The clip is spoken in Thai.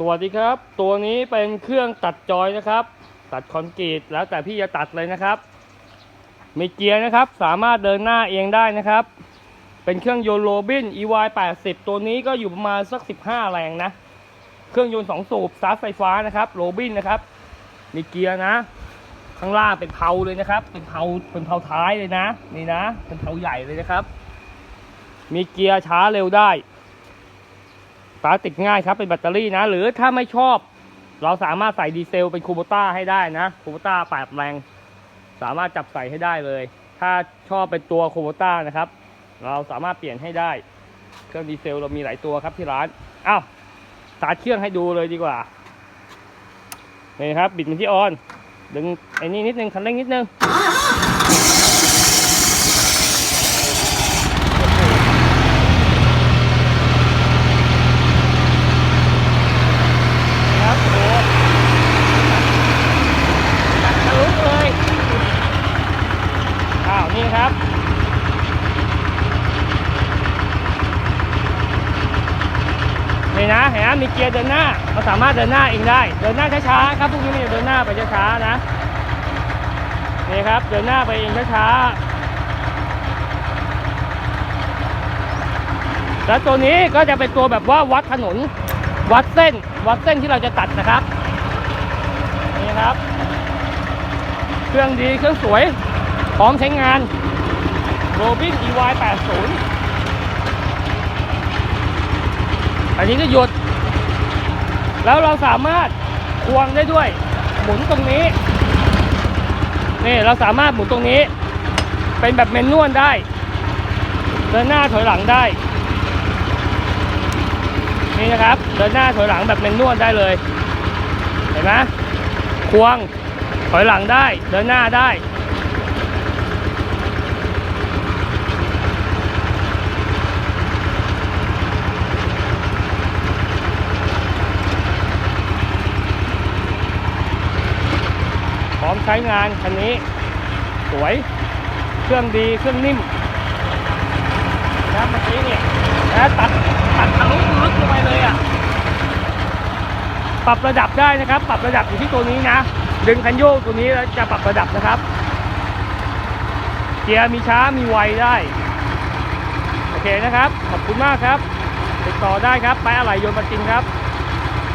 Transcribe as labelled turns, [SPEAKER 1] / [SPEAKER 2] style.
[SPEAKER 1] สวัสดีครับ ตัวนี้เป็นเครื่องตัดจอยนะครับ ตัดคอนกรีตแล้วแต่พี่จะตัดเลยนะครับ มีเกียร์นะครับ สามารถเดินหน้าเองได้นะครับ เป็นเครื่องยนต์โรบิน EY 80ตัวนี้ก็อยู่ประมาณสัก 15 แรงนะ เครื่องยนต์2สูบสตาร์ทไฟฟ้านะครับโรบินนะครับ มีเกียร์นะ ข้างล่างเป็นเพาเลยนะครับ เป็นเพาเป็นเพาท้ายเลยนะ นี่นะ เป็นเพาใหญ่เลยนะครับ มีเกียร์ช้าเร็วได้ ตาร์ติดง่ายครับเป็นแบตเตอรี่นะ หรือถ้าไม่ชอบ เราสามารถใส่ดีเซลเป็นคูโบต้าให้ได้นะคูโบต้าแปดแรง สามารถจับใส่ให้ได้เลย ถ้าชอบเป็นตัวคูโบต้านะครับ เราสามารถเปลี่ยนให้ได้ เครื่องดีเซลเรามีหลายตัวครับที่ร้านอ้าวสาเครื่องให้ดูเลยดีกว่านี่ครับบิดมันที่ออน ดึงไอ้นี่นิดนึงคันเร่งนิดนึง ครับโอ้โหทะลุเลย อ้าว นี่ครับ นี่นะเห็นไหมมีเกียร์เดินหน้าเราสามารถเดินหน้าเองได้ เดินหน้าช้าๆครับพวกนี้ไม่เดินหน้าไปช้าๆนะนี่ครับ เดินหน้าไปเองช้าๆแล้วตัวนี้ก็จะเป็นตัวแบบว่าวัดถนน วัดเส้น วัดเส้นที่เราจะตัดนะครับนี่ครับ เครื่องดีเครื่องสวยพร้อมใช้งาน Robin EY 80 อันนี้ก็หยุด แล้วเราสามารถควงได้ด้วย หมุนตรงนี้ นี่เราสามารถหมุนตรงนี้ เป็นแบบเมนนวลได้ เดินหน้าถอยหลังได้ นี่นะครับ เดินหน้าถอยหลังแบบเมนนวลได้เลย เห็นไหมควงถอยหลังได้ เดินหน้าได้ มใช้งานคันนี้ สวย เครื่องดีเครื่องนิ่มนะเมื่อกี้เนี่ยนะตัดตัดทะลุลึกลงไปเลยอะ ปรับระดับได้นะครับ ปรับระดับอยู่ที่ตัวนี้นะ ดึงคันโยกตัวนี้แล้วจะปรับระดับนะครับ เกียร์มีช้ามีไวได้ โอเคนะครับ ขอบคุณมากครับ ติดต่อได้ครับ ไปอะไรโยนมาจริงครับ